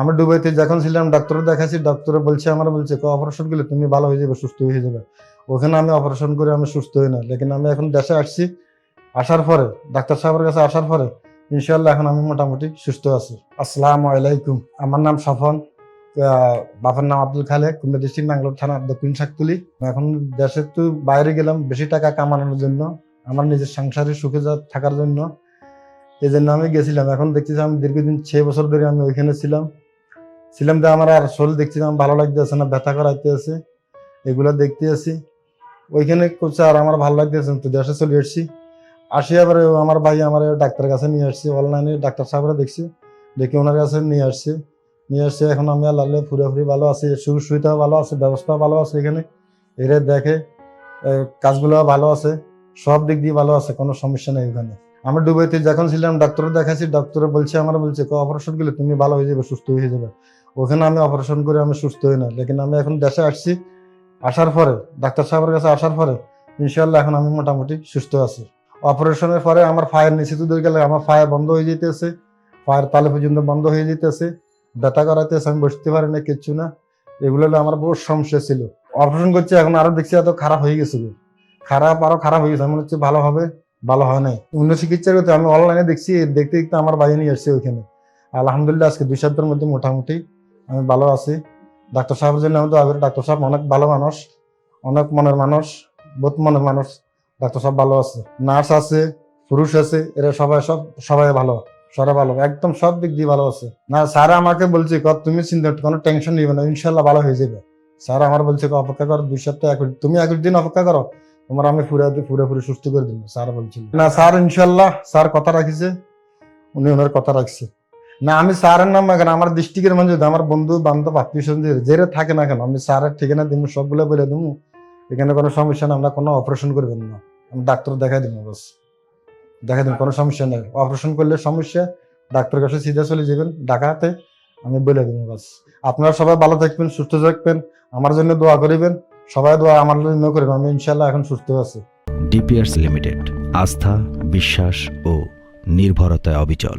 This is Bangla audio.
আমি দুবাইতে যখন ছিলাম ডাক্তার দেখাচ্ছি ডাক্তার বলছে আমার বলছে অপারেশন করলে তুমি ভালো হয়ে যাবে, সুস্থ হয়ে যাবে। ওখানে আমি অপারেশন করে আমি সুস্থ হই না। লেকিন আমি এখন দেশে আসছি, আসার পরে, ডাক্তার সাহেবের কাছে আসার পরে ইনশাল্লাহ এখন আমি মোটামুটি সুস্থ আছি। আসসালামু আলাইকুম। আমার নাম সফন বাবার নাম আব্দুল খালেক, কুমিল্লা ডিস্ট্রিক্ট ম্যাঙ্গলোর থানা দক্ষিণ শাকতুলি। এখন দেশে তো বাইরে গেলাম, বেশি টাকা কামানোর জন্য, আমার নিজের সংসারে সুখে থাকার জন্য। এই জন্য আমি গেছিলাম। এখন দেখতেছি আমি দীর্ঘদিন ছয় বছর ধরে আমি ওইখানে ছিলাম। ছিলাম যে আমার আর শরীর দেখছিলাম ভালো লাগতেছে না, ব্যথা করাইতে আছে, এগুলো দেখতে আছি। ওইখানে করছে আর আমার ভালো লাগতেছে তো দেশে চলে এসেছি আসি আবার আমার ভাই আমার ডাক্তারের কাছে নিয়ে আসছি, অনলাইনে ডাক্তার সাহেবরা দেখছি, দেখে ওনার কাছে নিয়ে আসছি। নিয়ে আসছে, এখন আমি আর আল্লাহ পুরোপুরি ভালো আছি, সুখ সুবিধাও ভালো আছে ব্যবস্থা ভালো আছে এখানে। এরা দেখে কাজগুলো ভালো আছে, সব দিক দিয়ে ভালো আছে, কোনো সমস্যা নেই এখানে আমি দুবাইতে যখন ছিলাম ডাক্তার দেখাচ্ছি ডাক্তার বলছে আমার বলছে অপারেশন করলে তুমি ভালো হয়ে যাবে, সুস্থ হয়ে যাবে। ওখানে আমি অপারেশন করে আমি সুস্থ হই না। লেকিন আমি এখন দেশে আসছি, আসার পরে, ডাক্তার সাহেবের কাছে আসার পরে ইনশাল্লাহ এখন আমি মোটামুটি সুস্থ আছি। অপারেশনের পরে আমার ফায়ার নিচে তো গেলে আমার ফায়ার বন্ধ হয়ে যেতেছে ফায়ার তালে পর্যন্ত বন্ধ হয়ে যেতেছে ব্যথা করাইতেছে, আমি বসতে পারি না, কিচ্ছু না। এগুলো আমার বহু সমস্যা ছিল। অপারেশন করছে, এখন আরও দেখছি এত খারাপ হয়ে গেছে। খারাপ আরও খারাপ হয়ে গেছে মনে হচ্ছে ভালো হবে। ভালো হয় নাই। অন্য চিকিৎসা করতে আমি অনলাইনে দেখছি, দেখতে দেখতে আমার বাইরে নিয়ে আসছে ওইখানে। আলহামদুলিল্লাহ আজকে দুই সপ্তাহের মধ্যে মোটামুটি আমি ভালো আছি। ডাক্তার সাহেবের জন্য আমি তো আগে ডাক্তার সাহেব অনেক ভালো মানুষ, অনেক মনের মানুষ, বহুত মনের মানুষ। ডাক্তার সাহেব ভালো আছে। নার্স আছে, পুরুষ আছে, এরা সবাই সব, সবাই ভালো সবাই ভালো, একদম সব দিক দিয়ে ভালো আছে। না স্যার আমাকে বলছে, কর, তুমি চিন্তা, কোনো টেনশন নিবে না, ইনশাল্লাহ ভালো হয়ে যাবে। স্যার আমার বলছে অপেক্ষা করো, দুই সপ্তাহ এক, তুমি এক দিন অপেক্ষা করো। তোমার আমি পুরো পুরোপুরি সুস্থ করে দিব স্যার বলছিল। না, স্যার ইনশাল্লাহ স্যার কথা রাখিছে, উনি ওনার কথা রাখছে। না, আমি স্যারের নাম না কেন আমার ডিস্ট্রিক্টের মানুষ আমার বন্ধু, বান্ধব, আত্মীয় স্বজন জেরে থাকে না কেন, আমি স্যারের ঠিকানা দিব সবগুলো বলে দেবো এখানে কোনো সমস্যা নেই, আমরা কোনো অপারেশন করবেন না। আমি ডাক্তার দেখাই দিব বাস। দেখাই দিব কোনো সমস্যা নেই। অপারেশন করলে সমস্যা, ডাক্তার কাছে সিধা চলে যাবেন ঢাকাতে আমি বলে দেবো বাস। আপনারা সবাই ভালো থাকবেন, সুস্থ থাকবেন, আমার জন্য দোয়া করিবেন। সবাই দোয়া আমার জন্য করেন, আমি ইনশাল্লাহ এখন সুস্থ আছি। ডিপিআরস লিমিটেড, আস্থা, বিশ্বাস ও নির্ভরতায় অবিচল।